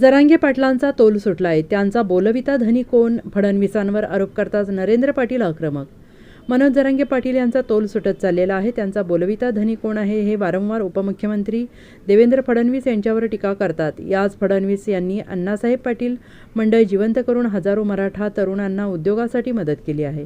जरांगे पाटलांचा तोल सुटलाय. त्यांचा बोलविता धनी कोण? फडणवीसांवर आरोप करताच नरेंद्र पाटील आक्रमक. मनोज जरांगे पाटील यांचा तोल सुटत चाललेला आहे. त्यांचा बोलविता धनी कोण आहे हे वारंवार उपमुख्यमंत्री देवेंद्र फडणवीस यांच्यावर टीका करतात. याच फडणवीस यांनी अण्णासाहेब पाटील मंडळ जिवंत करून हजारो मराठा तरुणांना उद्योगासाठी मदत केली आहे.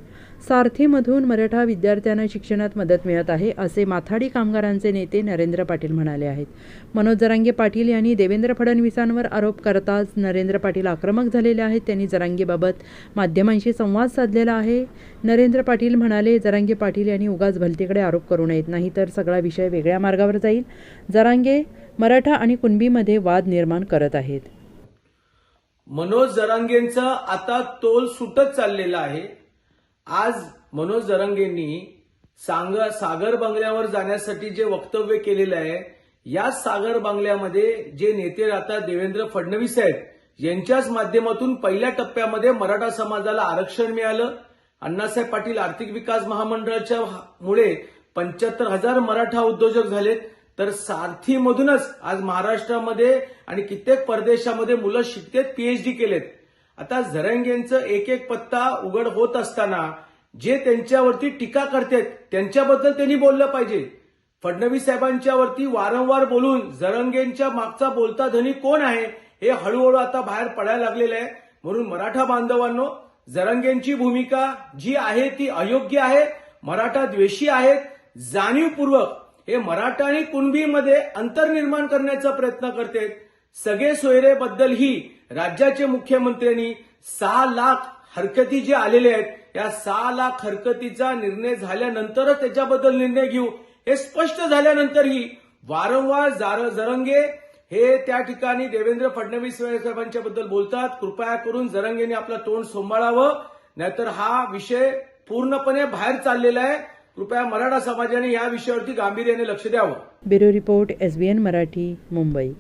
सारथीमधून मराठा विद्यार्थ्यांना शिक्षणात मदत मिळत आहे असे माथाडी कामगारांचे नेते नरेंद्र पाटील म्हणाले आहेत. मनोज जरांगे पाटील यांनी देवेंद्र फडणवीसांवर आरोप करताच नरेंद्र पाटील आक्रमक झालेले आहेत. त्यांनी जरांगेबाबत माध्यमांशी संवाद साधलेला आहे. नरेंद्र पाटील म्हणाले जरांगे पाटील यांनी उगाच भलतीकडे आरोप करू नयेत नाहीतर सगळा विषय वेगळ्या मार्गावर जाईल. जरांगे मराठा आणि कुणबीमध्ये वाद निर्माण करत आहेत. मनोज जरांगेंचा आता तोल सुटत चाललेला आहे. आज मनोज जरंगेंनी सांग सागर बंगल्यावर जाण्यासाठी जे वक्तव्य केलेलं आहे या सागर बंगल्यामध्ये जे नेते राहतात देवेंद्र फडणवीस आहेत यांच्याच माध्यमातून पहिल्या टप्प्यामध्ये मराठा समाजाला आरक्षण मिळालं. अण्णासाहेब पाटील आर्थिक विकास महामंडळाच्या मुळे पंच्याहत्तर हजार मराठा उद्योजक झालेत. तर सारथीमधूनच आज महाराष्ट्रामध्ये आणि कित्येक परदेशामध्ये मुलं शिकतेत पीएचडी केलेत. आता झरंगेंचं एक एक पत्ता उघड होत असताना जे त्यांच्यावरती टीका करतात त्यांच्याबद्दल त्यांनी बोललं पाहिजे. फडणवीस साहेबांच्यावरती वारंवार बोलून जरंगेंच्या मागचा बोलता धनी कोण आहे हे हळूहळू आता बाहेर पडायला लागलेलं आहे. म्हणून मराठा बांधवांनो जरंगेंची भूमिका जी आहे ती अयोग्य आहे मराठा द्वेषी आहेत जाणीवपूर्वक हे मराठा आणि कुणबीमध्ये अंतर निर्माण करण्याचा प्रयत्न करते सगळे सोयरेबद्दलही राज्याचे मुख्यमंत्र्यांनी सहा लाख हरकती जे आलेले आहेत या सहा लाख हरकतीचा निर्णय झाल्यानंतरच त्याच्याबद्दल निर्णय घेऊ हे स्पष्ट झाल्यानंतरही वारंवार जार जरंगे हे त्या ठिकाणी देवेंद्र फडणवीस साहेबांच्या बद्दल बोलतात. कृपया करून जरंगेने आपलं तोंड सांभाळावं. नाहीतर हा विषय पूर्णपणे बाहेर चाललेला आहे. कृपया मराठा समाजाने या विषयावरती गांभीर्याने लक्ष द्यावं. Bureau report S Marathi Mumbai.